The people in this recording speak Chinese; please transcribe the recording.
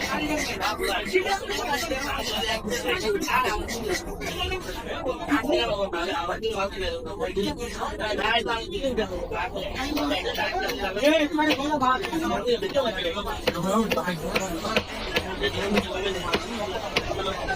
他这个警察不是，今天、明天、后天、大后天、今天就查两次。如果我们不查，我们明天、的，天、今天、的，天就都的，查。再再的，再再再的，一遍。哎的，这个查的真的是，哎的，没有办的，我们这些人就没办法，我们只能这样子。